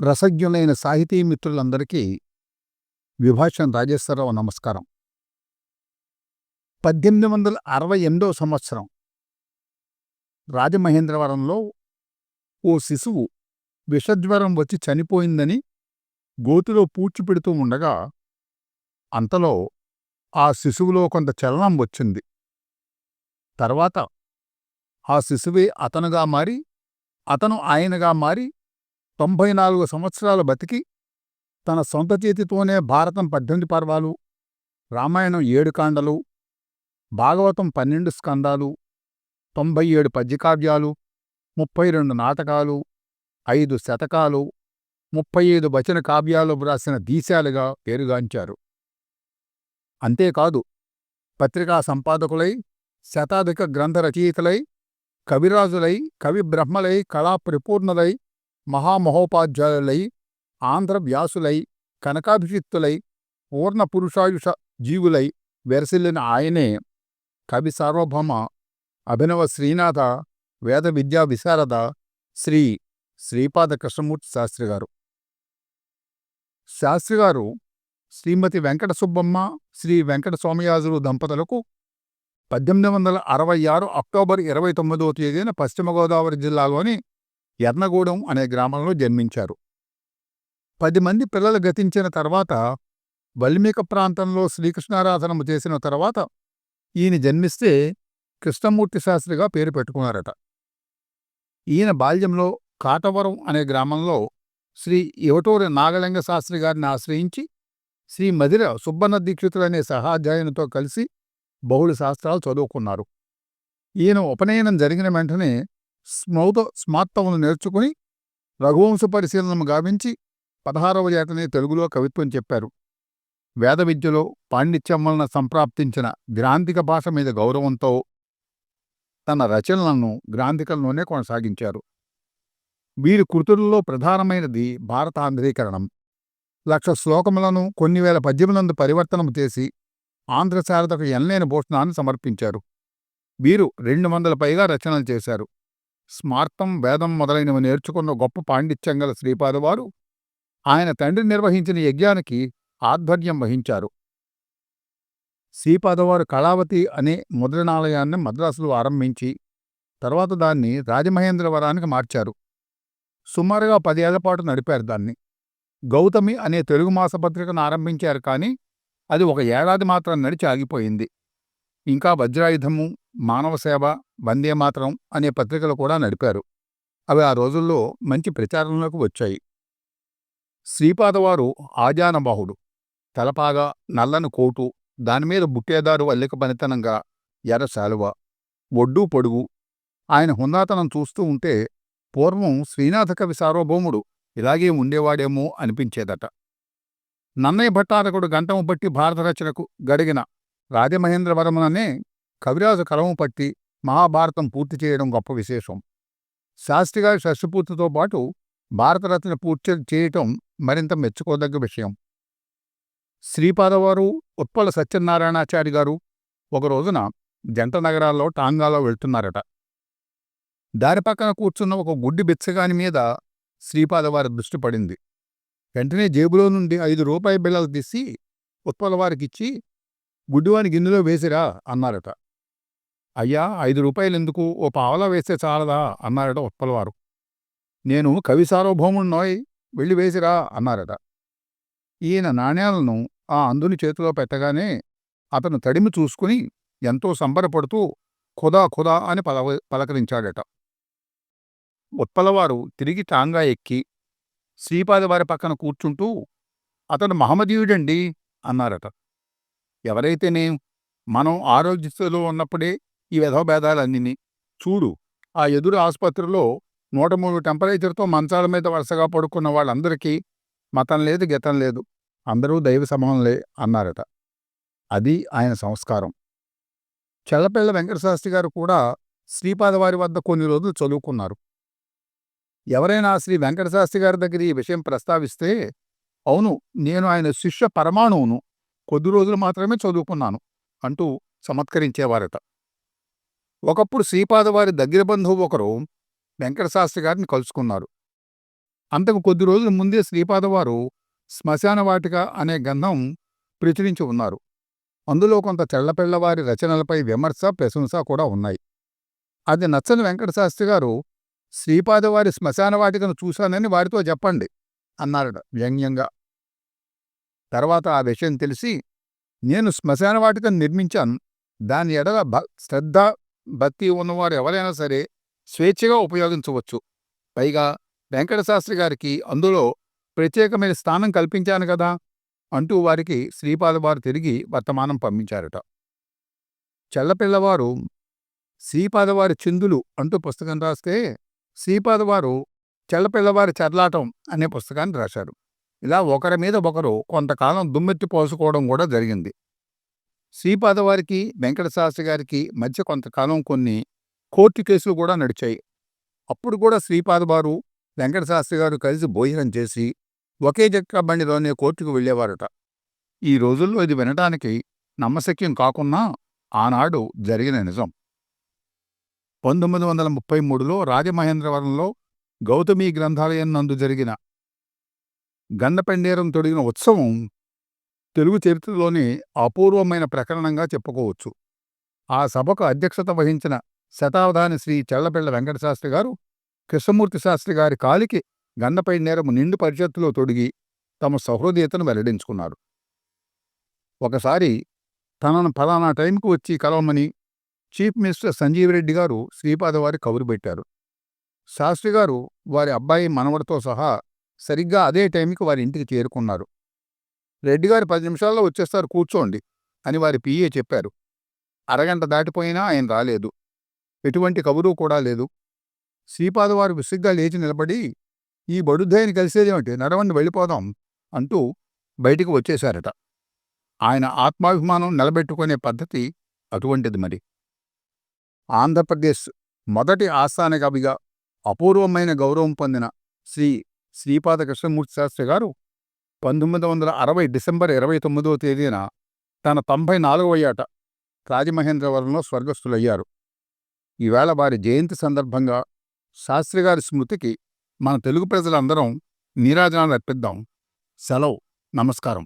రసజ్ఞులైన సాహితీ మిత్రులందరికీ విభాషణ రాజేశ్వరరావు నమస్కారం. పద్దెనిమిది వందల అరవై ఎనిమిదో సంవత్సరం రాజమహేంద్రవరంలో ఓ శిశువు విషజ్వరం వచ్చి చనిపోయిందని గోతిలో పూడ్చిపెడుతూ ఉండగా అంతలో ఆ శిశువులో కొంత చలనం వచ్చింది. తర్వాత ఆ శిశువే అతనుగా మారి అతను ఆయనగా మారి తొంభై నాలుగు సంవత్సరాలు బతికి తన సొంత చేతితోనే భారతం పద్దెనిమిది పర్వాలు రామాయణం ఏడు కాండలు భాగవతం పన్నెండు స్కందాలు తొంభై ఏడు పద్యకావ్యాలు ముప్పై రెండు నాటకాలు ఐదు శతకాలు ముప్పై ఐదు వచన కావ్యాలు వ్రాసిన దీశాలుగా పేరుగాంచారు. అంతేకాదు పత్రికా సంపాదకులై శతాధిక గ్రంథ రచయితలై కవిరాజులై కవి బ్రహ్మలై కళా మహామహోపాధ్యాయులై ఆంధ్ర వ్యాసులై కనకాభిషిక్తులై పూర్ణ పురుషాయుష జీవులై వెరసిల్లిన ఆయనే కవి సార్వభౌమ అభినవ శ్రీనాథ వేద విద్యా విశారద శ్రీ శ్రీపాద కృష్ణమూర్తి శాస్త్రిగారు. శాస్త్రిగారు శ్రీమతి వెంకట సుబ్బమ్మ శ్రీ వెంకట స్వామియాజులు దంపతులకు పద్దెనిమిది వందల అరవై ఆరు అక్టోబర్ ఇరవై తొమ్మిదవ తేదీన పశ్చిమ గోదావరి జిల్లాలోని ఎర్నగూడెం అనే గ్రామంలో జన్మించారు. పది మంది పిల్లలు గతించిన తర్వాత వల్మీక ప్రాంతంలో శ్రీకృష్ణారాధనము చేసిన తర్వాత ఈయన జన్మిస్తే కృష్ణమూర్తి శాస్త్రిగా పేరు పెట్టుకున్నారట. ఈయన బాల్యంలో కాటవరం అనే గ్రామంలో శ్రీ ఇవటూరి నాగలింగ శాస్త్రి గారిని ఆశ్రయించి శ్రీ మధిర సుబ్బన్న దీక్షితులనే సహాధ్యాయునితో కలిసి బహుళ శాస్త్రాలు చదువుకున్నారు. ఈయన ఉపనయనం జరిగిన వెంటనే స్మౌత స్మార్తమును నేర్చుకుని రఘువంశ పరిశీలనము గావించి పదహారవ ఏటనే తెలుగులో కవిత్వం చెప్పారు. వేద విద్యలో పాండిత్యం వలన సంప్రాప్తించిన గ్రాంధిక భాష మీద గౌరవంతో తన రచనలను గ్రాంధికల్లోనే కొనసాగించారు. వీరి కృతులలో ప్రధానమైనది భారతాంధ్రీకరణం. లక్ష శ్లోకములను కొన్ని వేల పద్యములందు పరివర్తనము చేసి ఆంధ్రశారదకు ఎనలేని భూషణాన్ని సమర్పించారు. వీరు రెండు వందల పైగా రచనలు చేశారు. స్మార్తం వేదం మొదలైనవి నేర్చుకున్న గొప్ప పాండిత్యం గల శ్రీపాదవారు ఆయన తండ్రి నిర్వహించిన యజ్ఞానికి ఆధ్వర్యం వహించారు. శ్రీపాదవారు కళావతి అనే ముద్రణాలయాన్ని మద్రాసులో ఆరంభించి తర్వాత దాన్ని రాజమహేంద్రవరానికి మార్చారు. సుమారుగా పదేళ్ళ పాటు నడిపారు దాన్ని. గౌతమి అనే తెలుగు మాసపత్రికను ఆరంభించారు కానీ అది ఒక ఏడాది మాత్రం నడిచి ఆగిపోయింది. ఇంకా వజ్రాయుధము మానవ సేవ వందేమాతరం అనే పత్రికలు కూడా నడిపారు. అవి ఆ రోజుల్లో మంచి ప్రచారంలోకి వచ్చాయి. శ్రీపాదవారు ఆజానబాహుడు. తలపాగా నల్లని కోటు దానిమీద బుట్టేదారు అల్లిక పనితనంగా ఎర్ర శాలువ ఒడ్డు పొడుగు. ఆయన హుందాతనం చూస్తూ ఉంటే పూర్వం శ్రీనాథ కవి సార్వభౌముడు ఇలాగే ఉండేవాడేమో అనిపించేదట. నన్నయ్య భట్టారకుడు గంటము బట్టి భారత రచనకు గడిగిన రాజమహేంద్రవరముననే కవిరాజు కలము పట్టి మహాభారతం పూర్తి చేయడం గొప్ప విశేషం. శాస్త్రిగారి షష్టిపూర్తితో పాటు భారతరత్న పూర్తి చేయటం మరింత మెచ్చుకోదగ్గ విషయం. శ్రీపాదవారు ఉత్పల సత్యనారాయణాచారి గారు ఒక రోజున జంట నగరాల్లో టాంగాలో వెళ్తున్నారట. దారి పక్కన కూర్చున్న ఒక గుడ్డి బిచ్చగాని మీద శ్రీపాదవారి దృష్టి పడింది. వెంటనే జేబులో నుండి ఐదు రూపాయి బిళ్ళలు తీసి ఉత్పలవారికిచ్చి గుడ్డివాని గిన్నెలో వేసిరా అన్నారట. అయ్యా ఐదు రూపాయలెందుకు? ఓ పావలా వేస్తే చాలదా? అన్నారట ఉత్పలవారు నేను కవి సార్వభౌముణ్ణోయ్ వెళ్ళి వేసిరా అన్నారట. ఈయన నాణ్యాలను ఆ అందుని చేతిలో పెట్టగానే అతను తడిమి చూసుకుని ఎంతో సంబరపడుతూ ఖుదా ఖుదా అని పలవ పలకరించాడట. ఉత్పలవారు తిరిగి టాంగా ఎక్కి శ్రీపాదవారి పక్కన కూర్చుంటూ అతను మహమ్మదీయుడండి అన్నారట. ఎవరైతేనేం మనం ఆరోగ్యస్థితిలో ఉన్నప్పుడే ఈ విధభేదాలన్నీ చూడు. ఆ ఎదురు ఆసుపత్రిలో నూట మూడు టెంపరేచర్తో మంచాల మీద వరుసగా పడుకున్న వాళ్ళందరికీ మతం లేదు గతం లేదు. అందరూ దైవ సమానులే అన్నారట. అది ఆయన సంస్కారం. చెల్లపిల్ల వెంకటశాస్త్రి గారు కూడా శ్రీపాదవారి వద్ద కొన్ని రోజులు చదువుకున్నారు. ఎవరైనా శ్రీ వెంకటశాస్త్రి గారి దగ్గర ఈ విషయం ప్రస్తావిస్తే అవును నేను ఆయన శిష్య పరమాణువును కొద్ది రోజులు మాత్రమే చదువుకున్నాను అంటూ చమత్కరించేవారట. ఒకప్పుడు శ్రీపాదవారి దగ్గర బంధువు ఒకరు వెంకటశాస్త్రి గారిని కలుసుకున్నారు. అంతకు కొద్ది రోజుల ముందే శ్రీపాదవారు శ్మశానవాటిక అనే గంధం ప్రచురించి ఉన్నారు. అందులో కొంత తెల్లపిల్లవారి రచనలపై విమర్శ ప్రశంస కూడా ఉన్నాయి. అది నచ్చని వెంకటశాస్త్రి గారు శ్రీపాదవారి శ్మశానవాటికను చూశానని వారితో చెప్పండి అన్నారట వ్యంగ్యంగా. తర్వాత ఆ విషయం తెలిసి నేను శ్మశాన వాటికను నిర్మించాను. దాని ఎడల భ శ్రద్ధ భక్తి ఉన్నవారు ఎవరైనా సరే స్వేచ్ఛగా ఉపయోగించవచ్చు. పైగా వెంకటశాస్త్రి గారికి అందులో ప్రత్యేకమైన స్థానం కల్పించాను కదా! అంటూ వారికి శ్రీపాదవారు తిరిగి వర్తమానం పంపించారట. చెల్లపిల్లవారు శ్రీపాదవారి చిందులు అంటూ పుస్తకం రాస్తే శ్రీపాదవారు చెల్లపిల్లవారి చర్లాటం అనే పుస్తకాన్ని రాశారు. ఇలా ఒకరి మీద ఒకరు కొంతకాలం దుమ్మెత్తి పోసుకోవడం కూడా జరిగింది. శ్రీపాదవారికి వెంకటశాస్త్రి గారికి మధ్య కొంతకాలం కొన్ని కోర్టు కేసులు కూడా నడిచాయి. అప్పుడు కూడా శ్రీపాదవారు వెంకటశాస్త్రి గారు కలిసి భోజనం చేసి ఒకే చక్ర బండిలోనే కోర్టుకు వెళ్ళేవారట. ఈ రోజుల్లో ఇది వినడానికి నమ్మశక్యం కాకున్నా ఆనాడు జరిగిన నిజం. పంతొమ్మిది వందల ముప్పై మూడులో రాజమహేంద్రవరంలో గౌతమి గ్రంథాలయం నందు జరిగిన గన్నపెండేరం తొడిగిన ఉత్సవం తెలుగు చరిత్రలోని అపూర్వమైన ప్రకరణంగా చెప్పుకోవచ్చు. ఆ సభకు అధ్యక్షత వహించిన శతావధాని శ్రీ చెళ్ళపిళ్ళ వెంకటశాస్త్రి గారు కృష్ణమూర్తి శాస్త్రి గారి కాలికి గన్నపై నేరము నిండు పరిషత్తులో తొడిగి తమ సహృదయతను వెల్లడించుకున్నారు. ఒకసారి తనను ఫలానా టైంకు వచ్చి కలవమని చీఫ్ మినిస్టర్ సంజీవ్ రెడ్డి గారు శ్రీపాదవారి కబురు పెట్టారు. శాస్త్రి గారు వారి అబ్బాయి మనవడితో సహా సరిగ్గా అదే టైంకి వారి ఇంటికి చేరుకున్నారు. రెడ్డి గారు పది నిమిషాల్లో వచ్చేస్తారు కూర్చోండి అని వారి పిఏ చెప్పారు. అరగంట దాటిపోయినా ఆయన రాలేదు. ఎటువంటి కబురు కూడా లేదు. శ్రీపాదవారు విసుగ్గా లేచి నిలబడి ఈ బడుద్దయ్యని కలిసేదేమిటి నడవండి వెళ్ళిపోదాం అంటూ బయటికి వచ్చేశారట. ఆయన ఆత్మాభిమానం నిలబెట్టుకునే పద్ధతి అటువంటిది మరి. ఆంధ్రప్రదేశ్ మొదటి ఆస్థాన కవిగా అపూర్వమైన గౌరవం పొందిన శ్రీ శ్రీపాద కృష్ణమూర్తి శాస్త్రి గారు పంతొమ్మిది వందల అరవై డిసెంబర్ ఇరవై తొమ్మిదవ తేదీన తన తొంభై నాలుగవ ఏట రాజమహేంద్రవరంలో స్వర్గస్థులయ్యారు. ఈవేళ వారి జయంతి సందర్భంగా శాస్త్రిగారి స్మృతికి మన తెలుగు ప్రజలందరం నీరాజనాలు అర్పిద్దాం. సెలవు. నమస్కారం.